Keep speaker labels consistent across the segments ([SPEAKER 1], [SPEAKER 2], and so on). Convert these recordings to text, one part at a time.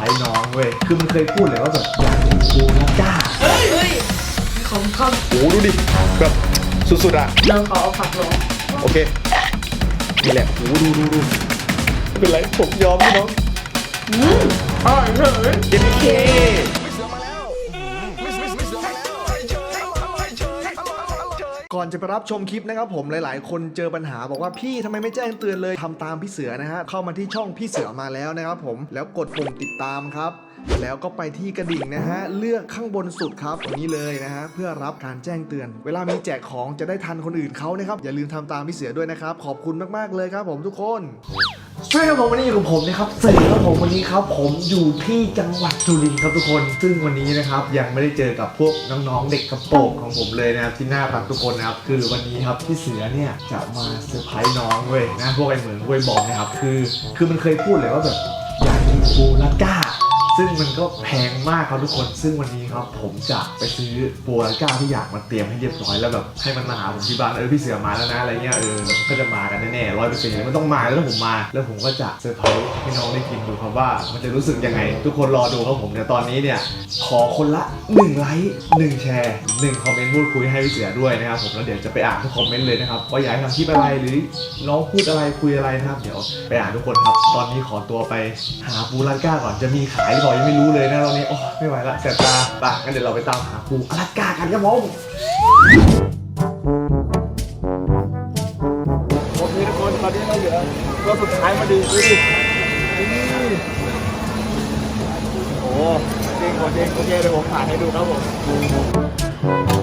[SPEAKER 1] ให้น้องเว้ย คือมันเคยพูดเลยว่าแบบอยากเป็นปูนะจ้า
[SPEAKER 2] เฮ้ยเฮ้ยขอบคุณ
[SPEAKER 1] โอ้ดูดิแบบสุดๆอะ
[SPEAKER 2] เราขอเอาผักลง
[SPEAKER 1] โอเค นี่แหละโอ้ดูดูดูเป็นไรผมยอมพี่น้อง
[SPEAKER 2] อร่อยเฉย
[SPEAKER 1] เจนเค อนจะไปรับชมคลิปนะครับผมหลาย ๆ คนเจอปัญหาบอกว่าพี่ทำไมไม่แจ้งเตือนเลยทำตามพี่เสือนะฮะเข้ามาที่ช่องพี่เสือมาแล้วนะครับผมแล้วกดปุ่มติดตามครับ แล้วก็ไปที่กระดิ่งนะฮะ เลือกข้างบนสุดครับตรงนี้เลยนะฮะ เพื่อรับการแจ้งเตือน เวลามีแจกของจะได้ทันคนอื่นเขานะครับ อย่าลืมทำตามพี่เสือด้วยนะครับ ขอบคุณมากๆเลยครับผมทุกคนใช่ครับผมวันนี้อยู่กับผมนะครับเสร็จครับผมวันนี้ครับ ผมอยู่ที่จังหวัดสุรินทร์ครับทุกคน ซึ่งวันนี้นะครับยังไม่ได้เจอกับพวกน้องๆเด็กกระโปรงของผมเลยนะครับที่น่ารักทุกคนนะครับคือวันนี้ครับพี่เสือเนี่ยจะมาเซอร์ไพรส์น้องเว้ยนะพวกไอ้เหมือนเว้ยบอกนะครับคือ คือมันเคยพูดเลยว่าแบบอยากกินปูรัดก้า ซึ่งมันก็แพงมากครับทุกคน ซึ่งวันนี้ครับผมจะไปซื้อปูรัดก้าที่อยากมาเตรียมให้เรียบร้อยแล้วแบบให้มันมาหาผมที่บ้านเออพี่เสือมาแล้วนะอะไรเงี้ยเออมันก็จะมากันแน่ๆร้อยเปอร์เซ็นต์มันต้องมาแล้วถ้าผมมา แล้วผมก็จะเซอร์ไพรส์ให้น้องได้กินดูครับว่า มันจะรู้สึกยังไง ทุกคนรอดูครับผมเดี๋ยวตอนนี้เนี่ยขอคนละ1ไลค์1แชร์1คอมเมนต์พูดคุยให้พี่เสือด้วยนะครับผมแล้วเดี๋ยวจะไปอ่านทุกคอมเมนต์เลยนะครับว่าอยากให้ทำคลิปอะไรหรือน้องพูดอะไรคุยอะไรนะครับเดี๋ยวไปอ่านทุกคนครับตอนนี้ขอตัวไปหาปูรัดก้าก่อนจะมีขายหรือย่ายังไม่รู้เลยนะตอนนี้โอ้ไม่ไหวละแสบตาไปงั้นเดี๋ยวเราไปตามหาปูอลัสก้ากันครับผมโอเคทุกคนตอนนี้เราเหลือตัวสุดท้ายมาดีดูดินี่โอ้เจ๋งโอเจ๋งโอเคเดี๋ยวผมถ่ายให้ดูครับผม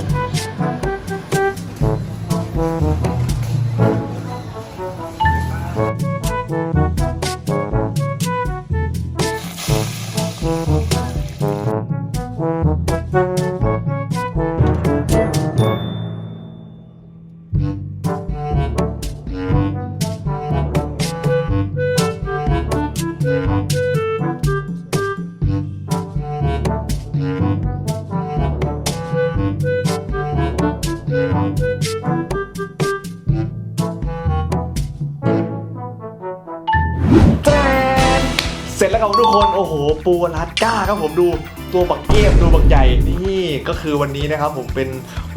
[SPEAKER 1] โอ้โห ปูรัดก้าครับผมดูตัวบักเอฟดูบักใหญ่นี่ ก็คือวันนี้นะครับผมเป็น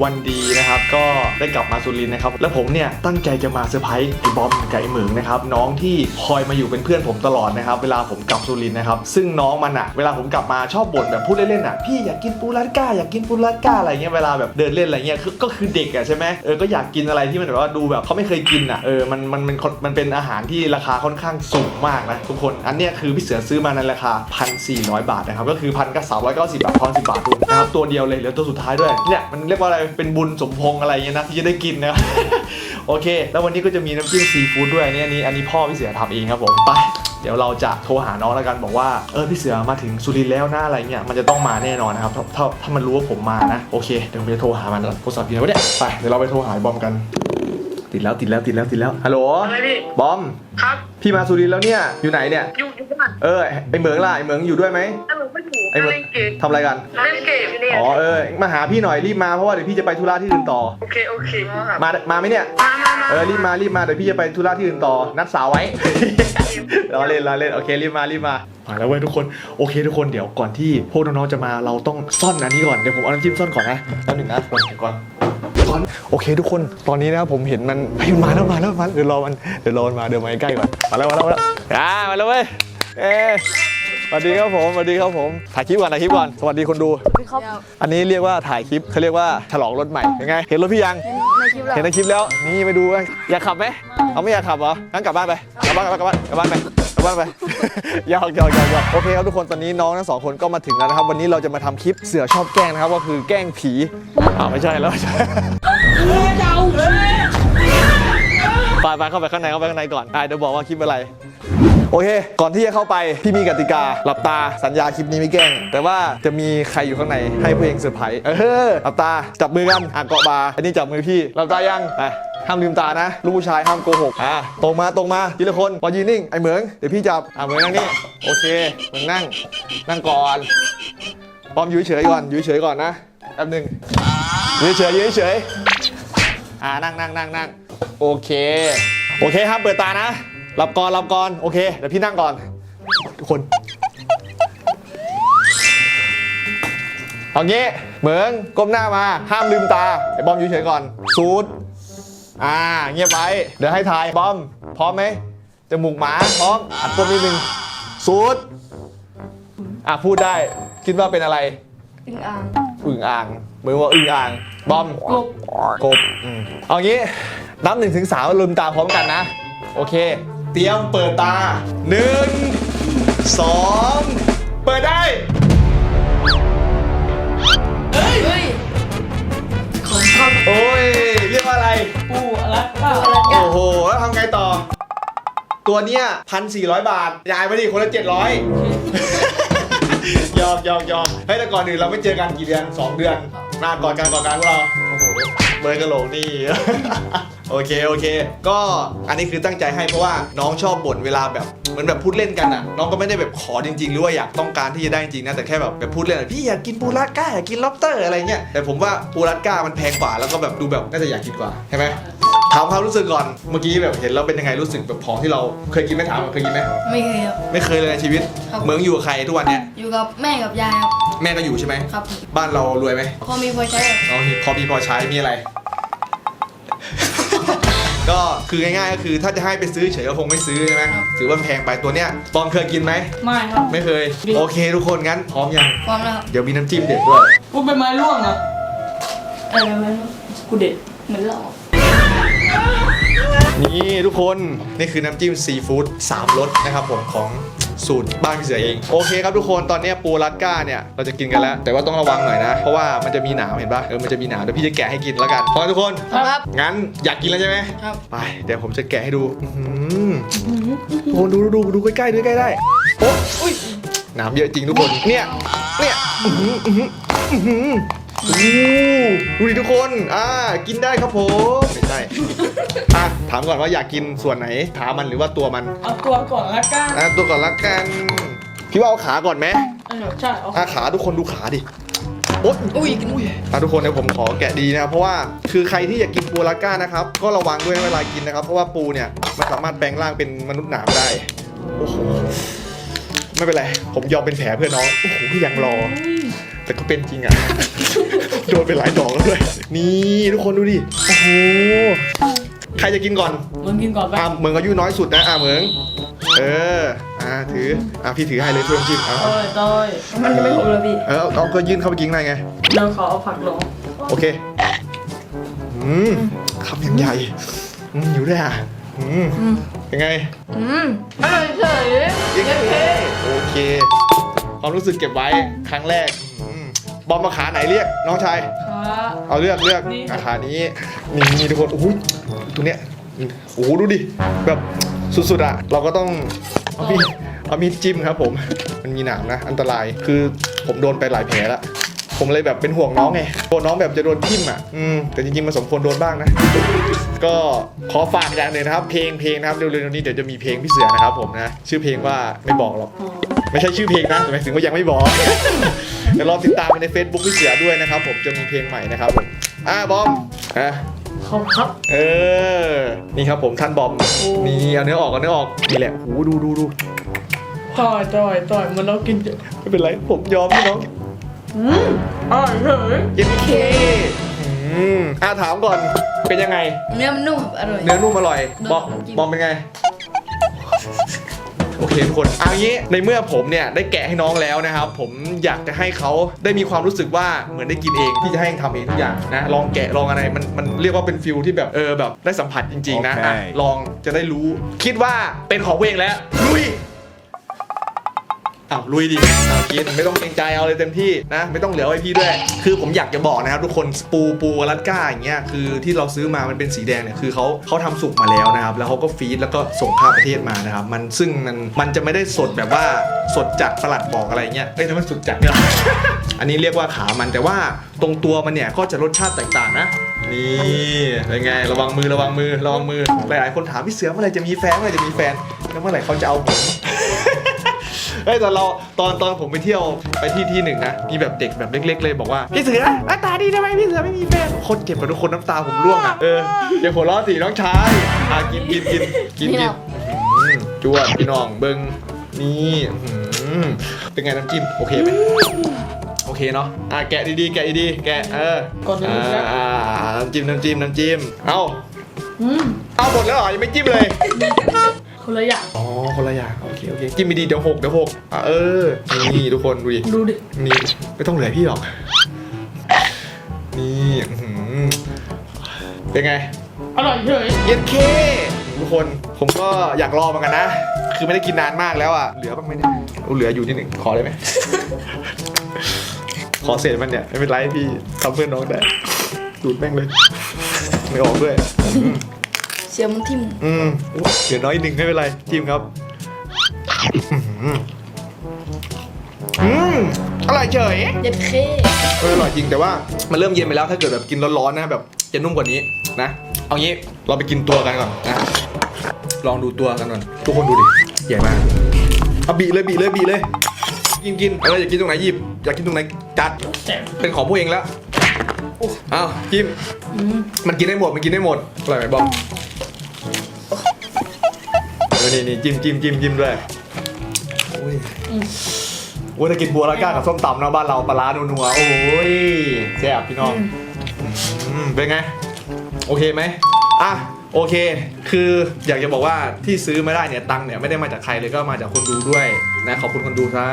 [SPEAKER 1] วันดีนะครับก็ได้กลับมาสุรินทร์นะครับแล้วผมเนี่ยตั้งใจจะมาเซอร์ไพรส์ไอ้บอมกับไอ้เหมืองนะครับน้องที่คอยมาอยู่เป็นเพื่อนผมตลอดนะครับเวลาผมกลับสุรินทร์นะครับซึ่งน้องมันอะเวลาผมกลับมาชอบบ่นแบบพูดเล่นๆอะพี่อยากกินปูรัดก้าอยากกินปูรัดก้าอะไรเงี้ยเวลาแบบเดินเล่นอะไรเงี้ยคือก็คือเด็กอะใช่ไหมเออก็อยากกินอะไรที่มันแบบว่าดูแบบเขาไม่เคยกินอะเออมันมันมันมันเป็นอาหารที่ราคาค่อนข้างสูงมากนะทุกคนอันเนี้ยคือพี่เสือซื้อมาในราคา 1,400 บาทนะครับก็คือพันก็สามร้อยเก้าสิบบาทพอนสิบบาทนะครับตัวเดียวเลยเหลือตัวสุดท้ายด้วยเนี่ยมันเรียกว่าอะไรเป็นบุญสมพงษ์อะไรเงี้ยนะที่จะได้กินนะครับโอเค แล้ววันนี้ก็จะมีน้ำจิ้มซีฟู้ดด้วยอันนี้อันนี้อันนี้พ่อพี่เสือทำเองครับผมไปเดี๋ยวเราจะโทรหาน้องแล้วกันบอกว่าเออพี่เสือมาถึงสุรินทร์แล้วนะอะไรเงี้ยมันจะต้องมาแน่นอนนะครับถ้าถ้าถ้ามันรู้ว่าผมมานะโอเคเดี๋ยวผมจะโทรหามันแล้วโทรศัพท์อยู่ไหนวะเนี่ยไปเดี๋ยวเราไปโทรหาไอ้บอมกัน ติดแล้วติดแล้วติดแล้วติดแล้วฮัลโหล
[SPEAKER 2] อะไรพี่
[SPEAKER 1] บอม
[SPEAKER 2] ครับ
[SPEAKER 1] พี่มาสุรินทร์แล้วเนี่ยอยู่ไหนเนี่ย
[SPEAKER 2] อยู่อยู่บ้าน
[SPEAKER 1] เออไอเหมืองล่ะไอเหมืองอยู่ด้วยไหม
[SPEAKER 2] ถ้าหนูไม่อยู่
[SPEAKER 1] ไอเหมือง
[SPEAKER 2] เล่นเกม
[SPEAKER 1] ทำอะไรกัน
[SPEAKER 2] เล่นเกมอยู่เนี่ย
[SPEAKER 1] อ๋อเออมาหาพี่หน่อยรีบมาเพราะว่าเดี๋ยวพี่จะไปธุระที่อื่นต่อ
[SPEAKER 2] โอเคโอเคครับ
[SPEAKER 1] มามาไหมเนี่ย
[SPEAKER 2] มามามา
[SPEAKER 1] เออรีบมารีบมาเดี๋ยวพี่จะไปธุระที่อื่นต่อนัดสาวไว้ รอเล่นรอเล่นโอเครีบมารีบมามาแล้วเว้ยทุกคนโอเคทุกคนเดี๋ยวก่อนที่พวกน้องๆจะมาเราต้องซ่อนอันนี้ก่อนเดี๋ยวผมเอาน้ำจิ้มซ่อนก่อนนะแป๊บหนึงนะก่อนก่อนก่อนโอเคทุกคนตอนนี้นะครับผมเห็นมันเฮ้ยมันมาแล้วมาแล้วมาแล้วเดี๋ยวรอมันเดี๋ยวรอมันมาเดี๋ยวมาใกล้ๆก่อนมาแล้วมาแล้วมาแล้วอ่ามาแล้วเว้ยเอ๊ สวัสดีครับผมสวัสดีครับผม ถ่ายคลิปก่อนถ่ายคลิปก่อน สวัสดีคนดู
[SPEAKER 3] ครับ
[SPEAKER 1] อันนี้เรียกว่าถ่ายคลิปเขาเรียกว่าฉลองรถใหม่เป็นไง เห็นรถพี่ยัง
[SPEAKER 3] ในคลิปแหละ
[SPEAKER 1] เห็นในคลิปแล้ว นี่ไปดูกันอยากขับไหมเอาไม่อยากขับเหรอ งั้นกลับบ้านไป กลับบ้านกลับบ้านกลับบ้านไป กลับบ้านไป หยอกหยอกหยอกหยอกโอเคครับทุกคนตอนนี้น้องทั้งสองคนก็มาถึงแล้วนะครับ วันนี้เราจะมาทำคลิปเสือชอบแกล้งนะครับ ก็คือแกล้งผีอ้าวไม่ใช่แล้วไม่ใช่ไปไปเข้าไปข้างในเข้าไปข้างในก่อนอะเดี๋ยวบอกว่าคลิปอะไร โอเค ก่อนที่จะเข้าไป พี่มีกติกา หลับตา สัญญาคลิปนี้ไม่แกล้ง แต่ว่าจะมีใครอยู่ข้างในให้เพลงเซอร์ไพรส์เออ หลับตา จับมือกัน อะเกาะบา อันนี้จับมือพี่ หลับตายัง ไป ห้ามลืมตานะ ลูกผู้ชายห้ามโกหก อะ ตรงมา ตรงมา ทีละคนพอยืนนิ่ง ไอ้เหมือง เดี๋ยวพี่จับ อะ เหมืองนั่งนี่ โอเค เหมืองนั่ง นั่งก่อนปอมยืนเฉยก่อนยืนเฉยก่อนนะ แป๊บหนึ่งยืนเฉยยืนเฉย อ่านั่งนั่งนั่งนั่งโอเค โอเคครับเปิดตานะ หลับก่อนหลับก่อนโอเคเดี๋ยวพี่นั่งก่อนทุกคนเอางี้เหมืองก้มหน้ามาห้ามลืมตาไอ้บอมอยู่เฉยก่อนสูดอ่าเงียบไว้เดี๋ยวให้ทายบอมพร้อมไหมจมูกหมาพร้อมอัดก้มนิดนึงสูดอะพูดได้คิดว่าเป็นอะไร
[SPEAKER 2] อึ่งอ่าง
[SPEAKER 1] อึ่งอ่างเหมือนว่าอึ่งอ่างบอม
[SPEAKER 2] กบ
[SPEAKER 1] กบอืมเอางี้นับหนึ่งถึงสามลืมตาพร้อมกันนะ โอเค เตรียมเปิดตาหนึ่งสองเปิดได้
[SPEAKER 2] เฮ้ยของทำ
[SPEAKER 1] โอ้ย เรียกว่าอะไร
[SPEAKER 3] ปูอะไรเปล่า
[SPEAKER 2] อะไรกัน
[SPEAKER 1] โอ้โห แล้วทำไงต่อ ตัวเนี้ยพันสี่ร้อยบาทยายไปดิคนละเจ็ดร้อยยอมยอมยอมเฮ้ยแต่ก่อนอื่นเราไม่เจอกันกี่เดือนสองเดือนหน้าก่อนกันก่อนกันพวกเรา เบอร์กระโหลกนี่ โอเคโอเค ก็อันนี้คือตั้งใจให้เพราะว่าน้องชอบบ่นเวลาแบบเหมือนแบบพูดเล่นกันอะ น้องก็ไม่ได้แบบขอจริงๆหรือว่าอยากต้องการที่จะได้จริงนะแต่แค่แบบแบบพูดเล่นอะพี่อยากกินปูรัดก้าอยากกินล็อบสเตอร์อะไรเงี้ยแต่ผมว่าปูรัดก้ามันแพงกว่าแล้วก็แบบดูแบบน่าจะอยากกินกว่าใช่ไหม ถามความรู้สึกก่อน เมื่อกี้แบบเห็นแล้วเป็นยังไงรู้สึกแบบของที่เราเคยกินไหมถามก่อนเคยกินไหม
[SPEAKER 2] ไม่เคยครับ
[SPEAKER 1] ไม่เคยเลยในชีวิต
[SPEAKER 2] ครับ
[SPEAKER 1] เมืองอยู่กับใครทุกวันเนี้ย
[SPEAKER 2] อยู่กับแม่กับยายครับ
[SPEAKER 1] แม่ก็อยู่ใช่ไหม
[SPEAKER 2] ครับ
[SPEAKER 1] บ้านเรารวยไหม
[SPEAKER 2] พอมีพอใช้ครับ
[SPEAKER 1] อ๋อพอมีพอใช้มีอะไร ก็คือง่ายๆก็คือถ้าจะให้ไปซื้อเฉยก็คงไม่ซื้อใช่ไหมถือว่ามันแพงไปตัวเนี้ยปอมเคยกินไหม
[SPEAKER 3] ไม่ครับ
[SPEAKER 1] ไม่เคย โอเคทุกคนงั้นพร้อมยัง
[SPEAKER 2] พร้อมแล้วครับ
[SPEAKER 1] เดี๋ยวมีน้ำจิ้มเด็ดด้วย
[SPEAKER 3] ปูเป็นไม้ร่วงนะอะไรไม้ร่วงกูเด็ด
[SPEAKER 2] เหมือนเรา
[SPEAKER 1] นี่ทุกคน นี่คือน้ำจิ้มซีฟู้ดสามรสนะครับผมของสูตรบ้านพี่เสือเอง โอเคครับทุกคนตอนเนี้ยปูรัดก้าเนี่ยเราจะกินกันแล้ว แต่ว่าต้องระวังหน่อยนะ เพราะว่ามันจะมีหนามเห็นปะเออมันจะมีหนามเดี๋ยวพี่จะแกะให้กินแล้วกันพร้อมทุกคน
[SPEAKER 2] ครับ
[SPEAKER 1] งั้นอยากกินแล้วใช่ไหม
[SPEAKER 2] ครับ
[SPEAKER 1] ไปเดี๋ยวผมจะแกะให้ดูอื้อหือโอ้ดูดูดูดูใกล้ๆดูใกล้ๆได้โอ้อุ้ยหนามเยอะจริงทุกคนเนี่ยเนี่ย อื้อหืออื้อหืออื้อหืออู้ดูดิทุกคน อ่า กินได้ครับผมไม่ใช่อะถามก่อนว่าอยากกินส่วนไหน ขามันหรือว่าตัวมัน
[SPEAKER 3] เอาตัวก่อนละกัน
[SPEAKER 1] อะตัวก่อนละกัน พี่ว่าเอาขาก่อนไหม
[SPEAKER 3] เออใช่เอา
[SPEAKER 1] อะขาทุกคนดูขาดิ โอ๊ย
[SPEAKER 2] อุ้ยกินอุ้ย
[SPEAKER 1] อะทุกคนเดี๋ยวผมขอแกะดีนะครับเพราะว่าคือใครที่อยากกินปูลาก้านะครับ ก็ระวังด้วยนะเวลากินนะครับ เพราะว่าปูเนี่ยมันสามารถแปลงร่างเป็นมนุษย์หนามได้ โอ้โห ไม่เป็นไร ผมยอมเป็นแผลเพื่อน้อง โอ้โหยังรอ แต่ก็เป็นจริงอะ โดนไปหลายดอกแล้วด้วยนี่ทุกคนดูดิ โอ้โห ใครจะกินก่อน
[SPEAKER 3] มึงกินก่อนไป
[SPEAKER 1] อะเหมืองอายุน้อยสุดนะอะเหมืองเออ อะถือ อะพี่ถือให้เลยช่วยจิ้มเอา
[SPEAKER 3] ต้อยต้อย
[SPEAKER 2] มันจะไม่ถูกเลยพี่
[SPEAKER 1] เออเอาเอาก็ยื่นเข้าไปกินข้างในไง
[SPEAKER 3] เดี๋ยวขอเอาผักลง
[SPEAKER 1] โอเค อืมคำยังใหญ่อืมอยู่ด้วยอะอืมยังไง
[SPEAKER 2] อืมอร่อยเฉย
[SPEAKER 1] ยังไงโอเค ความรู้สึกเก็บไว้ครั้งแรกอืม บอมมาขาไหนเรียกน้องชาย
[SPEAKER 3] ขา
[SPEAKER 1] เอาเลือกเลือก
[SPEAKER 3] นี่
[SPEAKER 1] อะขานี้นี่ทุกคนโอ้โหตัวเนี้ยโอ้โหดูดิแบบสุดๆอะเราก็ต้องเอามีดเอามีดจิ้มครับผม มันมีหนามนะ อันตรายคือผมโดนไปหลายแผลแล้วผมเลยแบบเป็นห่วงน้องไงกลัวน้องแบบจะโดนทิ่มอะอืมแต่จริงๆมันสมควรโดนบ้างนะ ก็ขอฝากอย่างหนึ่งนะครับ เพลงเพลงนะครับเร็วๆนี้เดี๋ยวจะมีเพลงพี่เสือนะครับผมนะ ชื่อเพลงว่าไม่บอกหรอก
[SPEAKER 3] อ๋อ
[SPEAKER 1] ไม่ใช่ชื่อเพลงนะแต่หมายถึงว่ายังไม่บอก เดี๋ยวรอติดตามไปใน Facebook พี่เสือด้วยนะครับ ผมจะมีเพลงใหม่นะครับผมอ่าบอมอะ
[SPEAKER 3] ขอบครับ
[SPEAKER 1] เออ นี่ครับผมท่านบอมนี่เอาเนื้อออกเอาเนื้อออกนี่แหละหูดูดูดู
[SPEAKER 3] ต่อยต่อยต่อยมันเรากินเยอะ
[SPEAKER 1] ไม่เป็นไรผมยอมพี่น้อง
[SPEAKER 3] อืมอร่อยเฉย
[SPEAKER 1] เย็นเคอืมอ่าถามก่อนเป็นยังไง
[SPEAKER 2] เนื้อมันนุ่มอร่อย
[SPEAKER 1] เนื้อนุ่มอร่อย บอม
[SPEAKER 2] น้ำจิ้ม
[SPEAKER 1] บอมเป็นไงโอ เคทุกคนเอางี้ในเมื่อผมเนี่ยได้แกะให้น้องแล้วนะครับ ผมอยากจะให้เขาได้มีความรู้สึกว่าเหมือนได้กินเองที่จะให้ทำเองทุกอย่างนะลองแกะลองอะไรมันมันเรียกว่าเป็นฟิลที่แบบเออแบบได้สัมผัสจริงๆนะ
[SPEAKER 4] โอเค
[SPEAKER 1] อะลองจะได้รู้ คิดว่าเป็นของเวงแล้วลุย อ้าวลุยดิเอากินไม่ต้องเกรงใจเอาเลยเต็มที่นะไม่ต้องเหลือไว้พี่ด้วย คือผมอยากจะบอกนะครับทุกคนปูปูอลาสก้าอย่างเงี้ยคือที่เราซื้อมามันเป็นสีแดงเนี่ยคือเขาเขาทำสุกมาแล้วนะครับ แล้วเขาก็ฟีดแล้วก็ส่งข้ามประเทศมานะครับ มันซึ่งมันมันจะไม่ได้สดแบบว่าสดจากสลัดบอกอะไรเงี้ยเอ้ยทำไมสดจากเนี่ย อันนี้เรียกว่าขามันแต่ว่าตรงตัวมันเนี่ยก็จะรสชาติแตกต่างนะ นี่เป็นไงระวังมือระวังมือระวังมือหลายๆคนถามพี่เสือเมื่อไหร่จะมีแฟนเมื่อไหร่จะมีแฟนแล้วเมื่อไหร่เขาจะเอาผม เฮ้ยตอนเราตอนตอนผมไปเที่ยวไปที่ที่หนึ่งนะมีแบบเด็กแบบเล็ก ๆ เลยบอกว่าพี่เสือหน้าตาดีทำไมพี่เสือไม่มีแฟนโคตรเจ็บอะทุกคนน้ำตาผมร่วงอะเอออย่าหัวเราะสิน้องชายอะกินกินกินกินกินอืมจวดพี่น้องเบิงนี่อื้อหือเป็นไงน้ำจิ้มโอเคไหมโอเคเคเนาะอะแกะดีๆแกะดีๆแกะเออก
[SPEAKER 3] ดเลย
[SPEAKER 1] อ่า
[SPEAKER 3] ครับ
[SPEAKER 1] อ่าน้ำจิ้มน้ำจิ้มน้ำจิ้มเอา
[SPEAKER 3] อืม
[SPEAKER 1] เอาหมดแล้วเหรอยังไม่จิ้มเลย
[SPEAKER 3] คนละอย่าง
[SPEAKER 1] อ๋อ คนละอย่าง โอเค โอเคจิ้มไม่ดีเดี๋ยวหกเดี๋ยวหกอะเออ นี่ทุกคนดูดิ
[SPEAKER 3] ดูดิ
[SPEAKER 1] นี่ ไม่ต้องเหลือพี่หรอก นี่อื้อหือเป็นไง
[SPEAKER 3] อร่อยเฉย
[SPEAKER 1] เย็นเค ทุกคน ผมก็อยากรอเหมือนกันนะ คือไม่ได้กินนานมากแล้วอะ เหลือบ้างไหมเนี่ยเอาเหลืออยู่นิดหนึ่งขอได้ไหม ขอเศษมันเนี่ย ไม่เป็นไรพี่ทำเพื่อนน้องได้ดูดแม่งเลย ไม่ออกด้วย
[SPEAKER 2] เสียมันทิ่ม
[SPEAKER 1] อืมเดี๋ยวน้อยหนึ่งไม่เป็นไรทีมครับอืมอร่อยเฉย
[SPEAKER 2] เย็ดเค
[SPEAKER 1] เอออร่อยจริงแต่ว่ามันเริ่มเย็นไปแล้วถ้าเกิดแบบกินร้อนๆนะแบบจะนุ่มกว่านี้นะ เอางี้เราไปกินตัวกันก่อนนะลองดูตัวกันก่อนทุกคนดูดิใหญ่มากเอาบีเลยบีเลยบีเลย กินกินเอออยากกินตรงไหนหยิบอยากกินตรงไหนจัด
[SPEAKER 3] แต่
[SPEAKER 1] เป็นของพวกเองแล้วอ้าวจิ้ม
[SPEAKER 3] อืม
[SPEAKER 1] มันกินได้หมด มันกินได้หมดอร่อยไหมบอมเออ นี่นี่จิ้มจิ้มจิ้มจิ้มด้วยโอ้ยโอ้ยถ้ากินบัวละก้ากับส้มตำนะบ้านเราปลาร้านัวๆโอ้ยแซ่บพี่น้องอืมเป็นไง โอเคไหมอะโอเค คืออยากจะบอกว่าที่ซื้อไม่ได้เนี่ยตังค์เนี่ยไม่ได้มาจากใครเลยก็มาจากคนดูด้วยนะขอบคุณคนดูซะ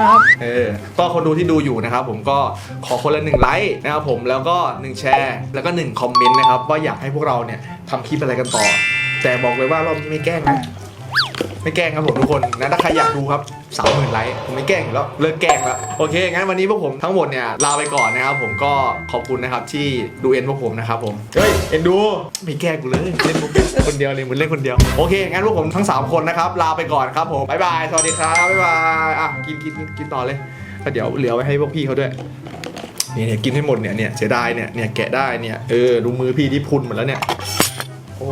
[SPEAKER 3] ครับ
[SPEAKER 1] เออก็คนดูที่ดูอยู่นะครับผมก็ขอคนละหนึ่งไลค์นะครับผมแล้วก็หนึ่งแชร์ แล้วก็หนึ่งคอมเมนต์นะครับว่าอยากให้พวกเราเนี่ยทำคลิปอะไรกันต่อ แต่บอกเลยว่ารอบนี้ไม่แกล้งนะ ไม่แกล้งครับผมทุกคนนะถ้าใครอยากดูครับสามหมื่นไลค์ผมไม่แกล้งอยู่แล้วเลิกแกล้งแล้วโอเคงั้นวันนี้พวกผมทั้งหมดเนี่ยลาไปก่อนนะครับผมก็ขอบคุณนะครับที่ดูเอ็นพวกผมนะครับผมเฮ้ยเอ็นดูไม่แกล้งกูเลยเล่นคนเดียวเลยเหมือนเล่นคนเดียวโอเคงั้นพวกผมทั้งสามคนนะครับลาไปก่อนครับผมบ๊ายบายสวัสดีครับบ๊ายบายอะกินกินกินกินต่อเลยแล้วเดี๋ยวเหลือไว้ให้พวกพี่เขาด้วยนี่เนี่ยกินให้หมดเนี่ยเนี่ยเสียดายเนี่ยเนี่ยแกะได้เนี่ยเออดูมือพี่ที่พุนหมดแล้วเนี่ยโอ้